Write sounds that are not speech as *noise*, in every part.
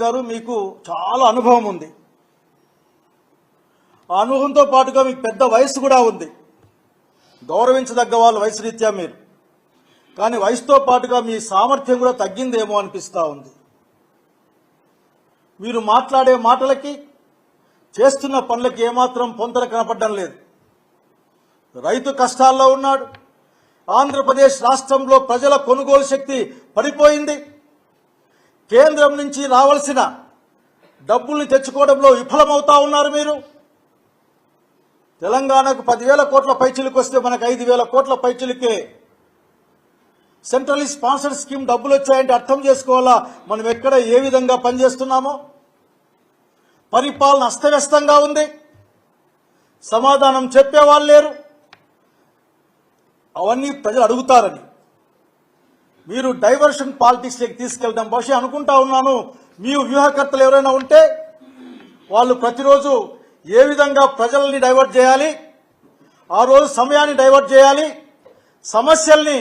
గారు మీకు చాలా అనుభవం ఉంది. ఆ అనుభవంతో పాటుగా మీకు పెద్ద వయసు కూడా ఉంది. గౌరవించదగ్గ వాళ్ళు వయసు రీత్యా మీరు. కానీ వయసుతో పాటుగా మీ సామర్థ్యం కూడా తగ్గిందేమో అనిపిస్తూ ఉంది. మీరు మాట్లాడే మాటలకి చేస్తున్న పనులకి ఏమాత్రం పొంతన కనపడడం లేదు. రైతు కష్టాల్లో ఉన్నాడు. ఆంధ్రప్రదేశ్ రాష్ట్రంలో ప్రజల కొనుగోలు శక్తి పడిపోయింది. కేంద్రం నుంచి రావాల్సిన డబ్బుల్ని తెచ్చుకోవడంలో విఫలమవుతా ఉన్నారు మీరు. తెలంగాణకు పదివేల కోట్ల పైచిలకు వస్తే మనకు ఐదు వేల కోట్ల పైచిలకే సెంట్రల్ స్పాన్సర్ స్కీమ్ డబ్బులు వచ్చాయంటే అర్థం చేసుకోవాలా? మనం ఎక్కడ ఏ విధంగా పనిచేస్తున్నామో? పరిపాలన అస్తవ్యస్తంగా ఉంది. సమాధానం చెప్పేవాళ్ళు లేరు. అవన్నీ ప్రజలు అడుగుతారని. మీరు డైవర్షన్ పాలిటిక్స్లోకి తీసుకెళ్దాం. బహుశా అనుకుంటా ఉన్నాను మీ వ్యూహకర్తలు ఎవరైనా ఉంటే వాళ్ళు ప్రతిరోజు ఏ విధంగా ప్రజల్ని డైవర్ట్ చేయాలి ఆ రోజు సమయాన్ని డైవర్ట్ చేయాలి సమస్యల్ని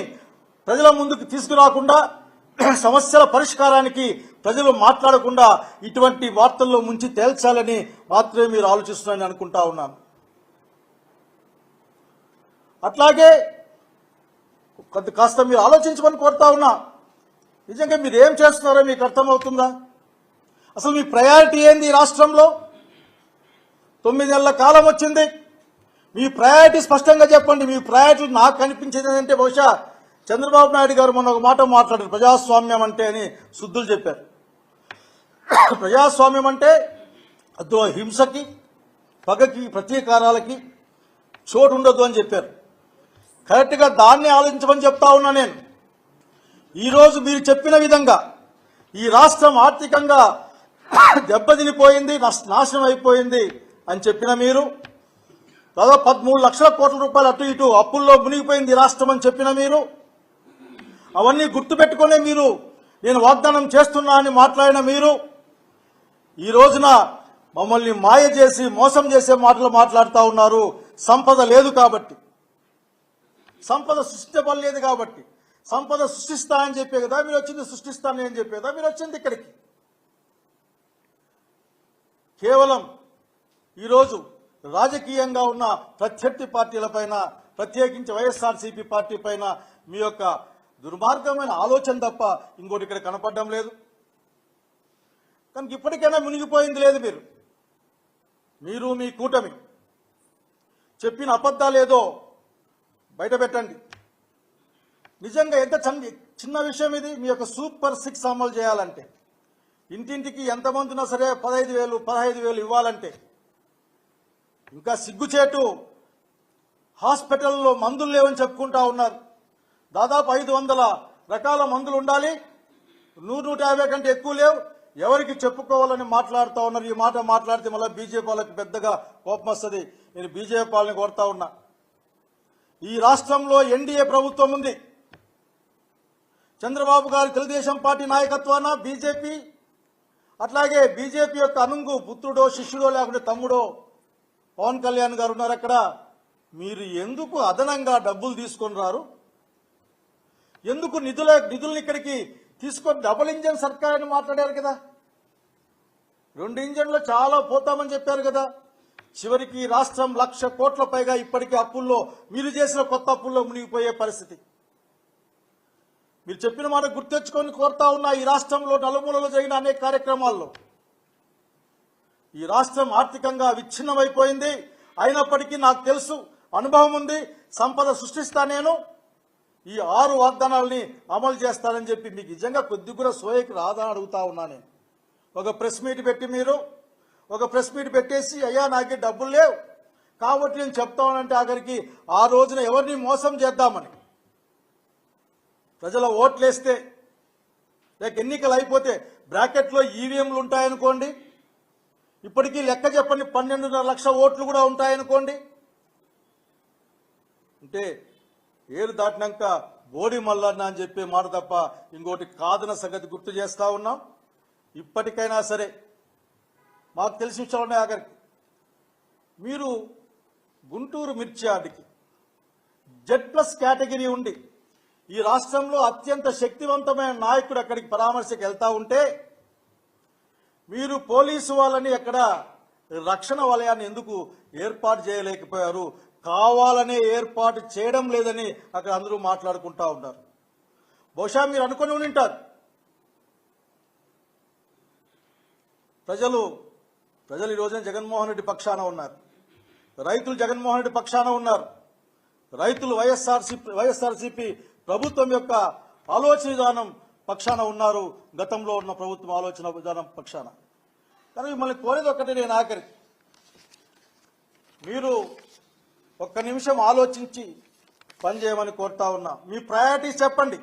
ప్రజల ముందుకు తీసుకురాకుండా *clears throat* సమస్యల పరిష్కారానికి ప్రజలు మాట్లాడకుండా ఇటువంటి వార్తల్లో ముంచి తేల్చాలని మాత్రమే మీరు ఆలోచిస్తున్నారని అనుకుంటా ఉన్నాను. అట్లాగే కొంత కాస్త మీరు ఆలోచించమని కోరుతా ఉన్నా. నిజంగా మీరు ఏం చేస్తున్నారో మీకు అర్థమవుతుందా? అసలు మీ ప్రయారిటీ ఏంది ఈ రాష్ట్రంలో? తొమ్మిది నెలల కాలం వచ్చింది. మీ ప్రయారిటీ స్పష్టంగా చెప్పండి. మీ ప్రయారిటీ నాకు కనిపించేది ఏంటంటే బహుశా చంద్రబాబు నాయుడు గారు మొన్న ఒక మాట మాట్లాడారు. ప్రజాస్వామ్యం అంటే అని శుద్ధులు చెప్పారు. ప్రజాస్వామ్యం అంటే అదో హింసకి పగకి ప్రతీకారాలకి చోటు ఉండదు అని చెప్పారు. కరెక్ట్గా దాన్ని ఆలోచించమని చెప్తా ఉన్నా నేను. ఈరోజు మీరు చెప్పిన విధంగా ఈ రాష్ట్రం ఆర్థికంగా దెబ్బతినిపోయింది నాశనం అయిపోయింది అని చెప్పిన మీరు దాదాపు పదమూడు లక్షల కోట్ల రూపాయలు అటు ఇటు అప్పుల్లో మునిగిపోయింది రాష్ట్రం అని చెప్పిన మీరు అవన్నీ గుర్తుపెట్టుకునే మీరు నేను వాగ్దానం చేస్తున్నా అని మాట్లాడిన మీరు ఈ రోజున మమ్మల్ని మాయ చేసి మోసం చేసే మాటలు మాట్లాడుతూ ఉన్నారు. సంపద లేదు కాబట్టి. సంపద సృష్టించబడలేదు కాబట్టి. సంపద సృష్టిస్తా అని చెప్పే కదా మీరు వచ్చింది సృష్టిస్తాను అని చెప్పే కదా మీరు వచ్చింది ఇక్కడికి. కేవలం ఈరోజు రాజకీయంగా ఉన్న ప్రత్యర్థి పార్టీలపైన ప్రత్యేకించి వైఎస్ఆర్సీపీ పార్టీ పైన మీ యొక్క దుర్మార్గమైన ఆలోచన తప్ప ఇంకోటి ఇక్కడ కనపడడం లేదు. కనుక ఇప్పటికైనా మునిగిపోయింది లేదు మీరు. మీరు మీ కూటమి. చెప్పిన అబద్ధాలేదో బయట పెట్టండి. నిజంగా ఎంత చండి చిన్న విషయం ఇది మీ యొక్క సూపర్ సిక్స్ అమలు చేయాలంటే ఇంటింటికి ఎంతమంది ఉన్నా సరే పదహైదు వేలు పదహైదు వేలు ఇవ్వాలంటే ఇంకా సిగ్గుచేటు హాస్పిటల్లో మందులు లేవని చెప్పుకుంటా ఉన్నారు. దాదాపు ఐదు వందల రకాల మందులు ఉండాలి. నూరు నూట యాభై కంటే ఎక్కువ లేవు. ఎవరికి చెప్పుకోవాలని మాట్లాడుతూ ఉన్నారు? ఈ మాట మాట్లాడితే మళ్ళీ బీజేపీ వాళ్ళకి పెద్దగా కోపం వస్తుంది. నేను బీజేపీ వాళ్ళని కోరుతా ఉన్నా. ఈ రాష్ట్రంలో ఎన్డీఏ ప్రభుత్వం ఉంది. చంద్రబాబు గారి తెలుగుదేశం పార్టీ నాయకత్వాన బీజేపీ అట్లాగే బీజేపీ యొక్క అనుంగు పుత్రుడో శిష్యుడో లేకుంటే తమ్ముడో పవన్ కళ్యాణ్ గారు ఉన్నారు అక్కడ. మీరు ఎందుకు అదనంగా డబ్బులు తీసుకొని రారు? ఎందుకు నిధుల నిధులను ఇక్కడికి తీసుకొని డబుల్ ఇంజన్ సర్కార్ అని మాట్లాడారు కదా? రెండు ఇంజన్లు చాలా పోతామని చెప్పారు కదా. చివరికి రాష్ట్రం లక్ష కోట్ల పైగా ఇప్పటికీ అప్పుల్లో మీరు చేసిన కొత్త అప్పుల్లో మునిగిపోయే పరిస్థితి. మీరు చెప్పిన మాట గుర్తెచ్చుకొని కోరుతా ఉన్న ఈ రాష్ట్రంలో నలుమూలలో జరిగిన అనేక కార్యక్రమాల్లో. ఈ రాష్ట్రం ఆర్థికంగా విచ్ఛిన్నమైపోయింది. అయినప్పటికీ నాకు తెలుసు అనుభవం ఉంది సంపద సృష్టిస్తా నేను. ఈ ఆరు వాగ్దానాలని అమలు చేస్తానని చెప్పి మీకు నిజంగా కొద్ది కూడా సోయకి రాదని అడుగుతా ఉన్నా నేను. ఒక ప్రెస్ మీట్ పెట్టి మీరు ఒక ప్రెస్ మీట్ పెట్టేసి అయ్యా నాకు డబ్బులు లేవు. కాబట్టి నేను చెప్తానంటే ఆఖరికి ఆ రోజున ఎవరిని మోసం చేద్దామని? ప్రజల ఓట్లేస్తే లేక ఎన్నికలు అయిపోతే బ్రాకెట్లో ఈవీఎంలు ఉంటాయనుకోండి. ఇప్పటికీ లెక్క చెప్పండి పన్నెండున్నర లక్షల ఓట్లు కూడా ఉంటాయనుకోండి. అంటే ఏడు దాటినాక బోడి మల్లన్న అని చెప్పే మాట తప్ప ఇంకోటి కాదన సంగతి గుర్తు చేస్తా ఉన్నాం. ఇప్పటికైనా సరే మాకు తెలిసిన విషయాలు ఉన్నాయి ఆఖరికి. మీరు గుంటూరు మిర్చి జెడ్ ప్లస్ కేటగిరీ ఉండి ఈ రాష్ట్రంలో అత్యంత శక్తివంతమైన నాయకుడు అక్కడికి పరామర్శకు వెళ్తా ఉంటే మీరు పోలీసు వాళ్ళని ఎక్కడ రక్షణ వలయాన్ని ఎందుకు ఏర్పాటు చేయలేకపోయారు? కావాలనే ఏర్పాటు చేయడం లేదని అక్కడ అందరూ మాట్లాడుకుంటా ఉన్నారు. బహుశా మీరు అనుకుని ఉంటారు ప్రజలు ప్రజలు ఈ రోజున జగన్మోహన్ రెడ్డి పక్షాన ఉన్నారు. రైతులు జగన్మోహన్ రెడ్డి పక్షాన ఉన్నారు. రైతులు వైఎస్ఆర్సీపీ వైఎస్ఆర్సీపీ ప్రభుత్వం యొక్క ఆలోచన విధానం పక్షాన ఉన్నారు. గతంలో ఉన్న ప్రభుత్వం ఆలోచన విధానం పక్షాన. కానీ మిమ్మల్ని కోరేది ఒకటి నేను ఆఖరి. మీరు ఒక్క నిమిషం ఆలోచించి పనిచేయమని కోరుతా ఉన్నా. మీ ప్రయారిటీస్ చెప్పండి.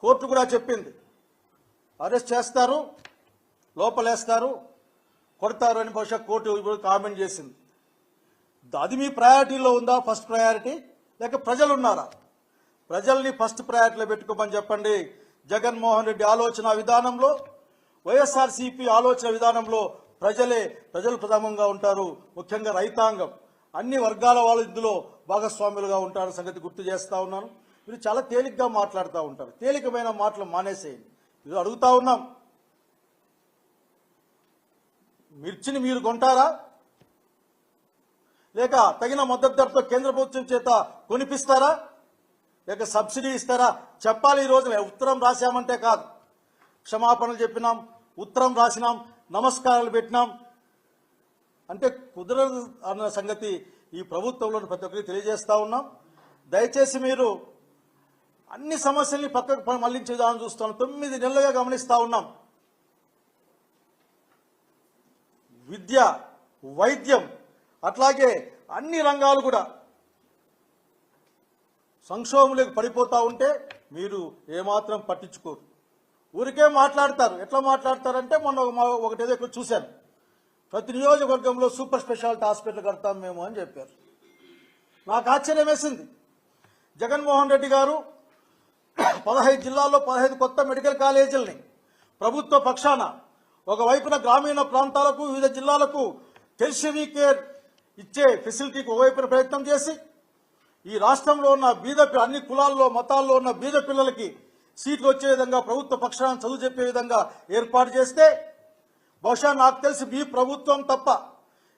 కోర్టు కూడా చెప్పింది. అరెస్ట్ చేస్తారు. లోపలేస్తారు కొడతారు అని బహుశా కోర్టు కామెంట్ చేసింది. అది మీ ప్రయారిటీలో ఉందా? ఫస్ట్ ప్రయారిటీ లేక ప్రజలు ఉన్నారా ప్రజల్ని ఫస్ట్ ప్రయారిటీలో పెట్టుకోమని చెప్పండి. జగన్మోహన్ రెడ్డి ఆలోచన విధానంలో వైఎస్ఆర్సీపీ ఆలోచన విధానంలో ప్రజలే ప్రజలు ప్రథమంగా ఉంటారు. ముఖ్యంగా రైతాంగం. అన్ని వర్గాల వాళ్ళు ఇందులో భాగస్వాములుగా ఉంటారు సంగతి గుర్తు చేస్తూ ఉన్నాను. మీరు చాలా తేలిగ్గా మాట్లాడుతూ ఉంటారు. తేలికమైన మాటలు మానేసేయండి. ఇది అడుగుతా ఉన్నాం. మిర్చిని మీరు కొంటారా? లేక తగిన మద్దతు ధరతో కేంద్ర ప్రభుత్వం చేత కొనిపిస్తారా? లేక సబ్సిడీ ఇస్తారా? చెప్పాలి ఈ రోజు ఉత్తరం రాశామంటే కాదు. క్షమాపణలు చెప్పినాం ఉత్తరం రాసినాం నమస్కారాలు పెట్టినాం. అంటే కుదరదు అన్న సంగతి ఈ ప్రభుత్వంలో ప్రతి ఒక్కరికి తెలియజేస్తా ఉన్నాం. దయచేసి మీరు అన్ని సమస్యల్ని పక్కకు మళ్ళించే విధానం చూస్తున్నాం తొమ్మిది నెలలుగా గమనిస్తా ఉన్నాం. విద్య వైద్యం అట్లాగే అన్ని రంగాలు కూడా సంక్షోభంలోకి పడిపోతూ ఉంటే మీరు ఏమాత్రం పట్టించుకోరు. ఊరికే మాట్లాడతారు. ఎట్లా మాట్లాడతారంటే మొన్న ఒకటేదో ఇక్కడ చూశాను. ప్రతి నియోజకవర్గంలో సూపర్ స్పెషాలిటీ హాస్పిటల్ కడతాం మేము అని చెప్పారు. నాకు ఆశ్చర్యం వేసింది. జగన్మోహన్ రెడ్డి గారు పదహైదు జిల్లాల్లో పదహైదు కొత్త మెడికల్ కాలేజీలని ప్రభుత్వ పక్షాన ఒకవైపున గ్రామీణ ప్రాంతాలకు వివిధ జిల్లాలకు టెర్షరీ కేర్ ఇచ్చే ఫెసిలిటీకి ఒకవైపున ప్రయత్నం చేసి ఈ రాష్ట్రంలో ఉన్న బీద అన్ని కులాల్లో మతాల్లో ఉన్న బీద పిల్లలకి సీట్లు వచ్చే విధంగా ప్రభుత్వ పక్షాన్ని చదువు చెప్పే విధంగా ఏర్పాటు చేస్తే బహుశా నాకు తెలిసి మీ ప్రభుత్వం తప్ప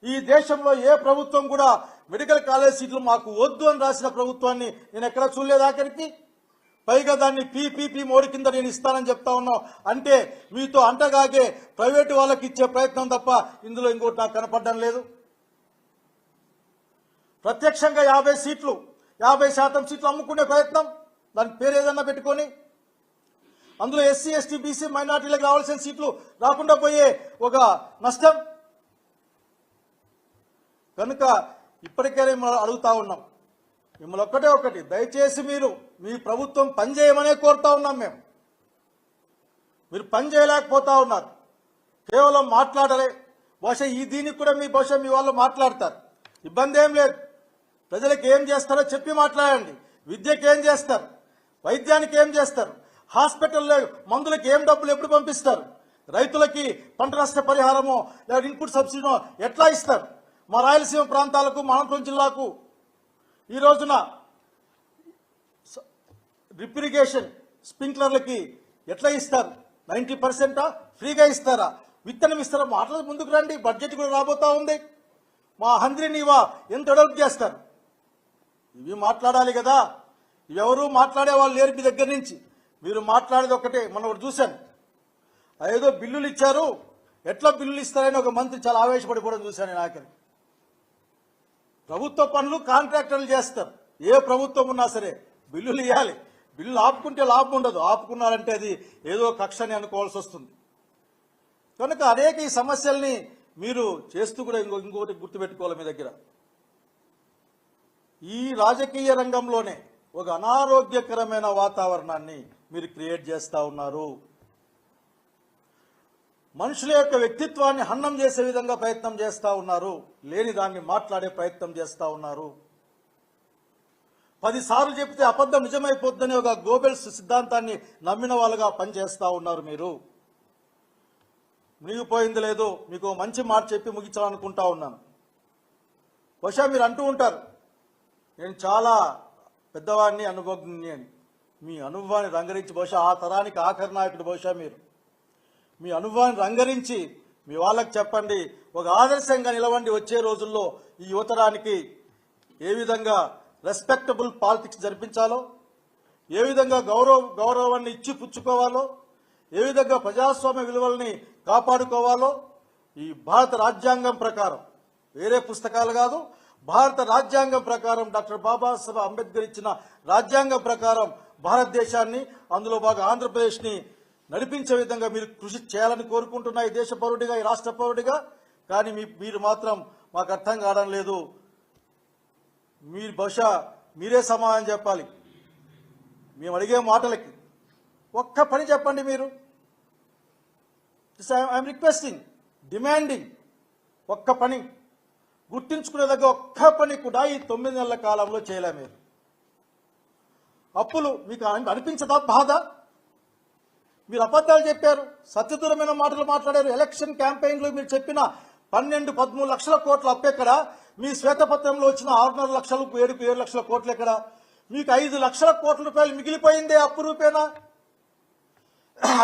ఈ దేశంలో ఏ ప్రభుత్వం కూడా మెడికల్ కాలేజ్ సీట్లు మాకు వద్దు అని రాసిన ప్రభుత్వాన్ని నేను ఎక్కడ చూడలేదు ఆఖరికి. పైగా దాన్ని పీపీపీ మోడీ కింద నేను ఇస్తానని చెప్తా ఉన్నావు. అంటే మీతో అంటగాగే ప్రైవేటు వాళ్ళకి ఇచ్చే ప్రయత్నం తప్ప ఇందులో ఇంకోటి నాకు కనపడడం లేదు. ప్రత్యక్షంగా యాభై సీట్లు యాభై శాతం సీట్లు అమ్ముకునే ప్రయత్నం దాని పేరు ఏదన్నా పెట్టుకొని. అందులో ఎస్సీ ఎస్టీ బీసీ మైనార్టీలకు రావాల్సిన సీట్లు రాకుండా పోయే ఒక నష్టం. కనుక ఇప్పటికే మనం అడుగుతా ఉన్నాం. మిమ్మల్ని ఒక్కటే ఒకటి దయచేసి మీరు మీ ప్రభుత్వం పనిచేయమనే కోరుతా ఉన్నాం మేము. మీరు పని చేయలేకపోతా ఉన్నారు. కేవలం మాట్లాడలే. బహుశా ఈ దీనికి కూడా మీ బహుశా మీ వాళ్ళు మాట్లాడతారు. ఇబ్బంది ఏం లేదు. ప్రజలకు ఏం చేస్తారో చెప్పి మాట్లాడండి. విద్యకి ఏం చేస్తారు? వైద్యానికి ఏం చేస్తారు? హాస్పిటల్లో మందులకు ఏం డబ్బులు ఎప్పుడు పంపిస్తారు? రైతులకి పంట నష్ట పరిహారమో లేదా ఇన్పుట్ సబ్సిడీనో ఎట్లా ఇస్తారు? మా రాయలసీమ ప్రాంతాలకు మా అనంతపురం జిల్లాకు ఈ రోజున డ్రిప్ స్ప్రింక్లర్లకి ఎట్లా ఇస్తారు? నైంటీ పర్సెంటా? ఫ్రీగా ఇస్తారా? విత్తనం ఇస్తారా మాటలు ముందుకు రండి. బడ్జెట్ కూడా రాబోతా ఉంది. మా హంద్రినివా ఎంత డెవలప్ చేస్తారు? ఇవి మాట్లాడాలి కదా. ఎవరు మాట్లాడే వాళ్ళు లేరు మీ దగ్గర నుంచి. మీరు మాట్లాడేది ఒకటే. మనం ఒకటి చూశాను. ఏదో బిల్లులు ఇచ్చారు. ఎట్లా బిల్లులు ఇస్తారని ఒక మంత్రి చాలా ఆవేశపడిపోవడం చూశాను నేను ఆఖరి ప్రభుత్వ పనులు కాంట్రాక్టర్లు చేస్తారు. ఏ ప్రభుత్వం ఉన్నా సరే బిల్లులు ఇవ్వాలి బిల్లులు ఆపుకుంటే లాభం ఉండదు. ఆపుకున్నారంటే అది ఏదో కక్షని అనుకోవాల్సి వస్తుంది. కనుక అనేక ఈ సమస్యల్ని మీరు చేస్తూ కూడా ఇంకో ఇంకొకటి గుర్తుపెట్టుకోవాలి మీ దగ్గర. ఈ రాజకీయ రంగంలోనే ఒక అనారోగ్యకరమైన వాతావరణాన్ని మీరు క్రియేట్ చేస్తూ ఉన్నారు. మనుషుల యొక్క వ్యక్తిత్వాన్ని హన్నం చేసే విధంగా ప్రయత్నం చేస్తూ ఉన్నారు. లేని దాన్ని మాట్లాడే ప్రయత్నం చేస్తూ ఉన్నారు. పదిసార్లు చెప్తే అబద్ధం నిజమైపోద్దని ఒక గోబెల్స్ సిద్ధాంతాన్ని నమ్మిన వాళ్ళుగా పనిచేస్తూ ఉన్నారు మీరు. మునిగిపోయింది లేదు మీకు మంచి మాట చెప్పి ముగించాలనుకుంటా ఉన్నాను. బహుశా మీరు అంటూ ఉంటారు నేను చాలా పెద్దవాడిని అనుభవజ్ఞని అని. మీ అనుభవాన్ని రంగరించి బహుశా ఆ తరానికి ఆఖరి నాయకుడు బహుశా మీరు. మీ అనుభవాన్ని రంగరించి మీ వాళ్ళకి చెప్పండి. ఒక ఆదర్శంగా నిలవండి వచ్చే రోజుల్లో ఈ యువతరానికి ఏ విధంగా రెస్పెక్టబుల్ పాలిటిక్స్ జరిపించాలో ఏ విధంగా గౌరవ గౌరవాన్ని ఇచ్చి పుచ్చుకోవాలో ఏ విధంగా ప్రజాస్వామ్య విలువల్ని కాపాడుకోవాలో ఈ భారత రాజ్యాంగం ప్రకారం వేరే పుస్తకాలు కాదు భారత రాజ్యాంగం ప్రకారం డాక్టర్ బాబాసాహెబ్ అంబేద్కర్ ఇచ్చిన రాజ్యాంగం ప్రకారం భారతదేశాన్ని అందులో బాగా ఆంధ్రప్రదేశ్ని నడిపించే విధంగా మీరు కృషి చేయాలని కోరుకుంటున్నా ఈ దేశ పౌరుడిగా ఈ రాష్ట్ర పౌరుడిగా. కానీ మీ మీరు మాత్రం మాకు అర్థం కావడం లేదు. మీరు బహుశా మీరే సమాధానం చెప్పాలి. మేము అడిగే మాటలకి. ఒక్క పని చెప్పండి మీరు. ఐఎమ్ రిక్వెస్టింగ్ డిమాండింగ్ ఒక్క పని. గుర్తించుకునే దగ్గర ఒక్క పని కూడా ఈ తొమ్మిది నెలల కాలంలో చేయలే మీరు. అప్పులు మీకు అనిపించదా? బాధ? మీరు అబద్ధాలు చెప్పారు సత్యదూరమైన మాటలు మాట్లాడారు ఎలక్షన్ క్యాంపెయిన్లో మీరు చెప్పిన పన్నెండు పదమూడు లక్షల కోట్ల అప్పెక్కడ మీ శ్వేతపత్రంలో వచ్చిన ఆరున్నర లక్షలు ఏడు ఏడు లక్షల కోట్లు ఎక్కడ? మీకు ఐదు లక్షల కోట్ల రూపాయలు మిగిలిపోయిందే అప్పు రూపేనా?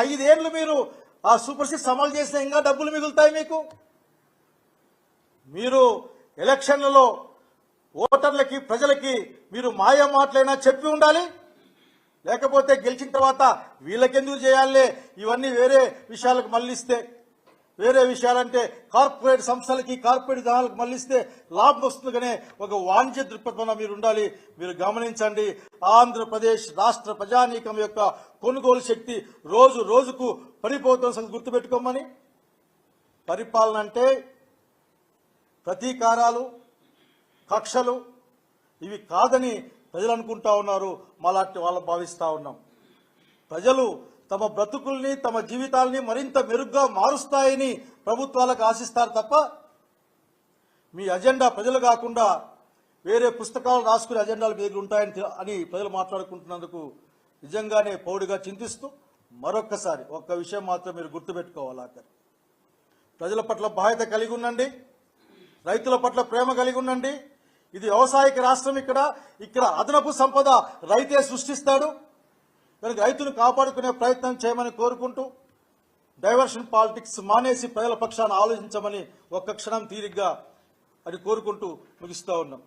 ఐదేళ్ళు మీరు ఆ సూపర్ సిక్స్ అమలు చేసిన ఇంకా డబ్బులు మిగులుతాయి మీకు? మీరు ఎలక్షన్లలో ఓటర్లకి ప్రజలకి మీరు మాయ మాటలైనా చెప్పి ఉండాలి? లేకపోతే గెలిచిన తర్వాత వీళ్ళకెందుకు చేయాలే? ఇవన్నీ వేరే విషయాలకు మళ్ళిస్తే వేరే విషయాలంటే కార్పొరేట్ సంస్థలకి కార్పొరేట్ జనాలకు మళ్ళిస్తే లాభం వస్తుంది కానీ ఒక వాణిజ్య దృక్పథంలో మీరు ఉండాలి. మీరు గమనించండి. ఆంధ్రప్రదేశ్ రాష్ట్ర ప్రజానీకం యొక్క కొనుగోలు శక్తి రోజు రోజుకు పడిపోతున్న సంగతి గుర్తుపెట్టుకోమని. పరిపాలన అంటే ప్రతీకారాలు కక్షలు ఇవి కాదని ప్రజలు అనుకుంటా ఉన్నారు మాలాంటి వాళ్ళు భావిస్తూ ఉన్నాం. ప్రజలు తమ బ్రతుకుల్ని తమ జీవితాల్ని మరింత మెరుగ్గా మారుస్తాయని ప్రభుత్వాలకు ఆశిస్తారు తప్ప మీ అజెండా ప్రజలు కాకుండా వేరే పుస్తకాలు రాసుకునే అజెండాలు మీ దగ్గర ఉంటాయని అని ప్రజలు మాట్లాడుకుంటున్నందుకు నిజంగానే పౌడిగా చింతిస్తూ మరొక్కసారి ఒక్క విషయం మాత్రం మీరు గుర్తుపెట్టుకోవాలి ఆఖరి. ప్రజల పట్ల బాధ్యత కలిగి ఉండండి రైతుల పట్ల ప్రేమ కలిగి ఉండండి ఇది వ్యవసాయక రాష్ట్రం ఇక్కడ. ఇక్కడ అదనపు సంపద రైతే సృష్టిస్తాడు. కనుక రైతును కాపాడుకునే ప్రయత్నం చేయమని కోరుకుంటూ డైవర్షన్ పాలిటిక్స్ మానేసి ప్రజల పక్షాన ఆలోచించమని ఒక్క క్షణం తీరిగ్గా అని కోరుకుంటూ ముగిస్తూ ఉన్నాం.